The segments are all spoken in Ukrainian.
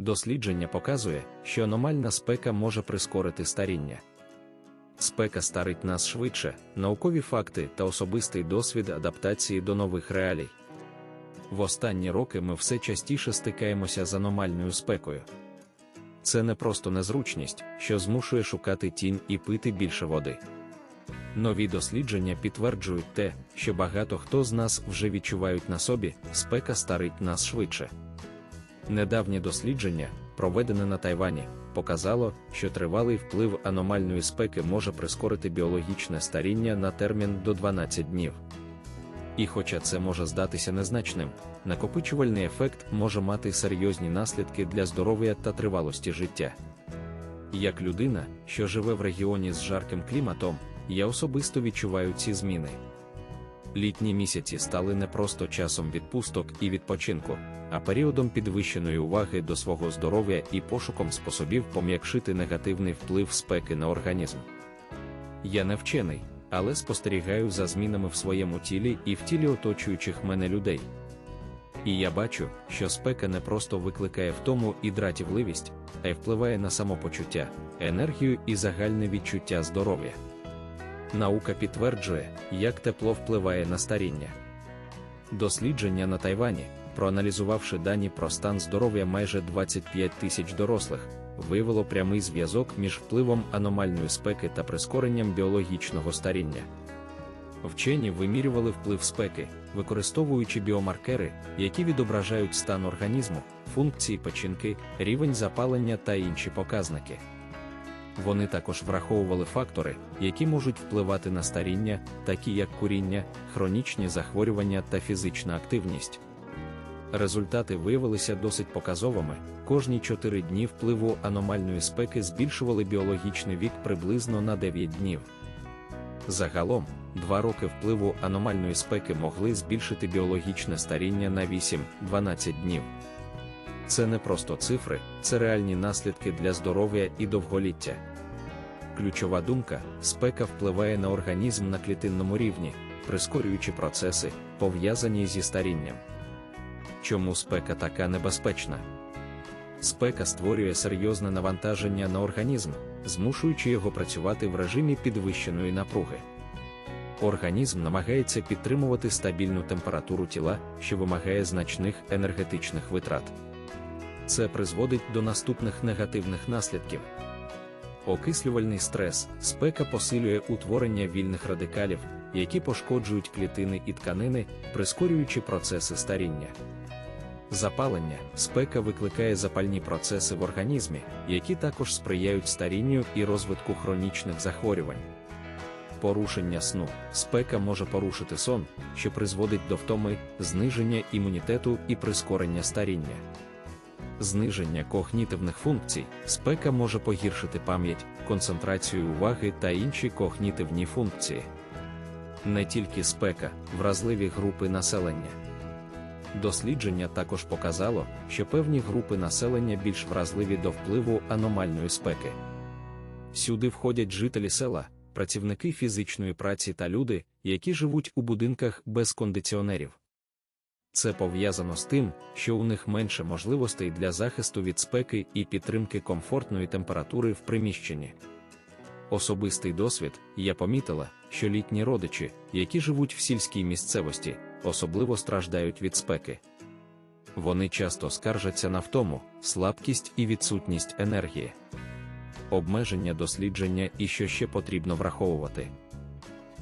Дослідження показує, що аномальна спека може прискорити старіння. Спека старить нас швидше, наукові факти та особистий досвід адаптації до нових реалій. В останні роки ми все частіше стикаємося з аномальною спекою. Це не просто незручність, що змушує шукати тінь і пити більше води. Нові дослідження підтверджують те, що багато хто з нас вже відчувають на собі, спека старить нас швидше. Недавнє дослідження, проведене на Тайвані, показало, що тривалий вплив аномальної спеки може прискорити біологічне старіння на термін до 12 днів. І хоча це може здатися незначним, накопичувальний ефект може мати серйозні наслідки для здоров'я та тривалості життя. Як людина, що живе в регіоні з жарким кліматом, я особисто відчуваю ці зміни. Літні місяці стали не просто часом відпусток і відпочинку, а періодом підвищеної уваги до свого здоров'я і пошуком способів пом'якшити негативний вплив спеки на організм. Я не вчений, але спостерігаю за змінами в своєму тілі і в тілі оточуючих мене людей. І я бачу, що спека не просто викликає втому і дратівливість, а й впливає на самопочуття, енергію і загальне відчуття здоров'я. Наука підтверджує, як тепло впливає на старіння. Дослідження на Тайвані, проаналізувавши дані про стан здоров'я майже 25 тисяч дорослих, виявило прямий зв'язок між впливом аномальної спеки та прискоренням біологічного старіння. Вчені вимірювали вплив спеки, використовуючи біомаркери, які відображають стан організму, функції печінки, рівень запалення та інші показники. Вони також враховували фактори, які можуть впливати на старіння, такі як куріння, хронічні захворювання та фізична активність. Результати виявилися досить показовими. Кожні 4 дні впливу аномальної спеки збільшували біологічний вік приблизно на 9 днів. Загалом, 2 роки впливу аномальної спеки могли збільшити біологічне старіння на 8-12 днів. Це не просто цифри, це реальні наслідки для здоров'я і довголіття. Ключова думка: спека впливає на організм на клітинному рівні, прискорюючи процеси, пов'язані зі старінням. Чому спека така небезпечна? Спека створює серйозне навантаження на організм, змушуючи його працювати в режимі підвищеної напруги. Організм намагається підтримувати стабільну температуру тіла, що вимагає значних енергетичних витрат. Це призводить до наступних негативних наслідків. Окислювальний стрес, спека посилює утворення вільних радикалів, які пошкоджують клітини і тканини, прискорюючи процеси старіння. Запалення, спека викликає запальні процеси в організмі, які також сприяють старінню і розвитку хронічних захворювань. Порушення сну, спека може порушити сон, що призводить до втоми, зниження імунітету і прискорення старіння. Зниження когнітивних функцій, спека може погіршити пам'ять, концентрацію уваги та інші когнітивні функції. Не тільки спека, вразливі групи населення. Дослідження також показало, що певні групи населення більш вразливі до впливу аномальної спеки. Сюди входять жителі села, працівники фізичної праці та люди, які живуть у будинках без кондиціонерів. Це пов'язано з тим, що у них менше можливостей для захисту від спеки і підтримки комфортної температури в приміщенні. Особистий досвід я помітила, що літні родичі, які живуть в сільській місцевості, особливо страждають від спеки. Вони часто скаржаться на втому, слабкість і відсутність енергії, обмеження дослідження і що ще потрібно враховувати.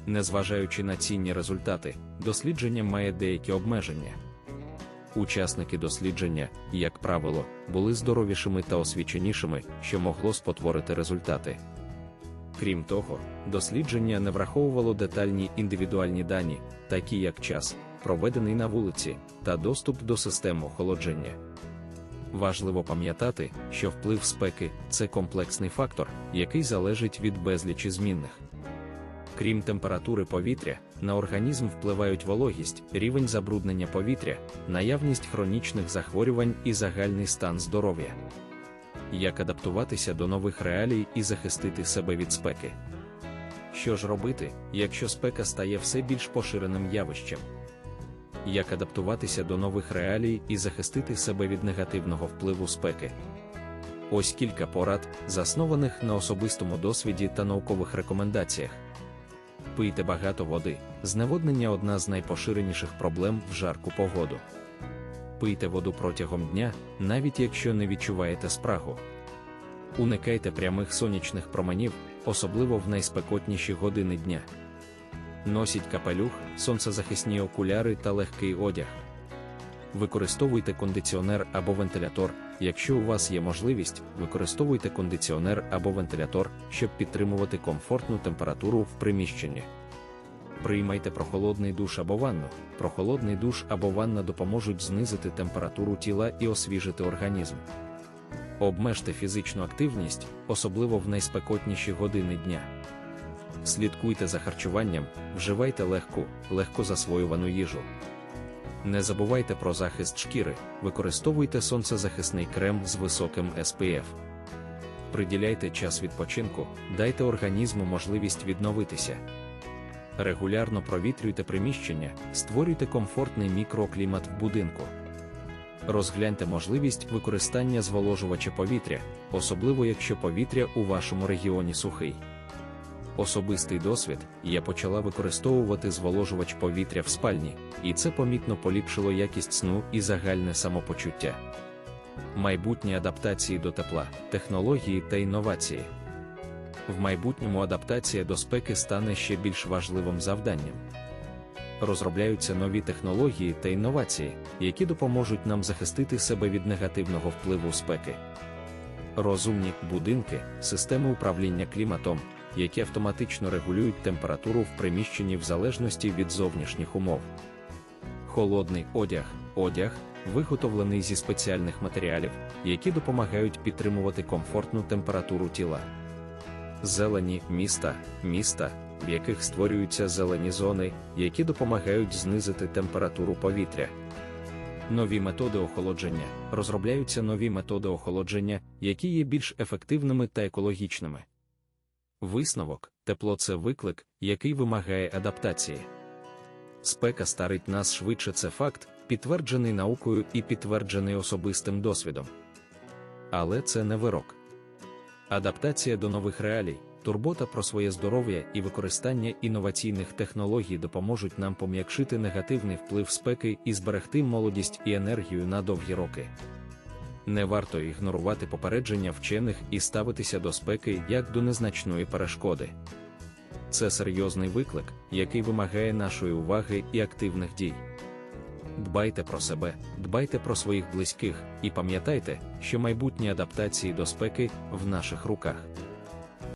Незважаючи на цінні результати, дослідження має деякі обмеження. Учасники дослідження, як правило, були здоровішими та освіченішими, що могло спотворити результати. Крім того, дослідження не враховувало детальні індивідуальні дані, такі як час, проведений на вулиці, та доступ до систем охолодження. Важливо пам'ятати, що вплив спеки це комплексний фактор, який залежить від безлічі змінних. Крім температури повітря, на організм впливають вологість, рівень забруднення повітря, наявність хронічних захворювань і загальний стан здоров'я. Як адаптуватися до нових реалій і захистити себе від спеки? Що ж робити, якщо спека стає все більш поширеним явищем? як адаптуватися до нових реалій і захистити себе від негативного впливу спеки. Ось кілька порад, заснованих на особистому досвіді та наукових рекомендаціях. Пийте багато води. Зневоднення одна з найпоширеніших проблем в жарку погоду. Пийте воду протягом дня, навіть якщо не відчуваєте спрагу. Уникайте прямих сонячних променів, особливо в найспекотніші години дня. Носіть капелюх, сонцезахисні окуляри та легкий одяг. Використовуйте кондиціонер або вентилятор. Якщо у вас є можливість, використовуйте кондиціонер або вентилятор, щоб підтримувати комфортну температуру в приміщенні. Приймайте прохолодний душ або ванну. Прохолодний душ або ванна допоможуть знизити температуру тіла і освіжити організм. Обмежте фізичну активність, особливо в найспекотніші години дня. Слідкуйте за харчуванням, вживайте легку, легко засвоювану їжу. Не забувайте про захист шкіри, використовуйте сонцезахисний крем з високим SPF. Приділяйте час відпочинку, дайте організму можливість відновитися. Регулярно провітрюйте приміщення, створюйте комфортний мікроклімат в будинку. Розгляньте можливість використання зволожувача повітря, особливо якщо повітря у вашому регіоні сухий. Особистий досвід я почала використовувати зволожувач повітря в спальні, і це помітно поліпшило якість сну і загальне самопочуття. Майбутні адаптації до тепла, технології та інновації. В майбутньому адаптація до спеки стане ще більш важливим завданням. Розробляються нові технології та інновації, які допоможуть нам захистити себе від негативного впливу спеки. Розумні будинки, системи управління кліматом, які автоматично регулюють температуру в приміщенні в залежності від зовнішніх умов. Холодний одяг, одяг, виготовлений зі спеціальних матеріалів, які допомагають підтримувати комфортну температуру тіла. Зелені міста, міста, в яких створюються зелені зони, які допомагають знизити температуру повітря. Нові методи охолодження розробляються нові методи охолодження, які є більш ефективними та екологічними. Висновок тепло це виклик, який вимагає адаптації. Спека старить нас швидше це факт, підтверджений наукою і підтверджений особистим досвідом. Але це не вирок. Адаптація до нових реалій, турбота про своє здоров'я і використання інноваційних технологій допоможуть нам пом'якшити негативний вплив спеки і зберегти молодість і енергію на довгі роки. Не варто ігнорувати попередження вчених і ставитися до спеки як до незначної перешкоди. Це серйозний виклик, який вимагає нашої уваги і активних дій. Дбайте про себе, дбайте про своїх близьких і пам'ятайте, що майбутні адаптації до спеки в наших руках.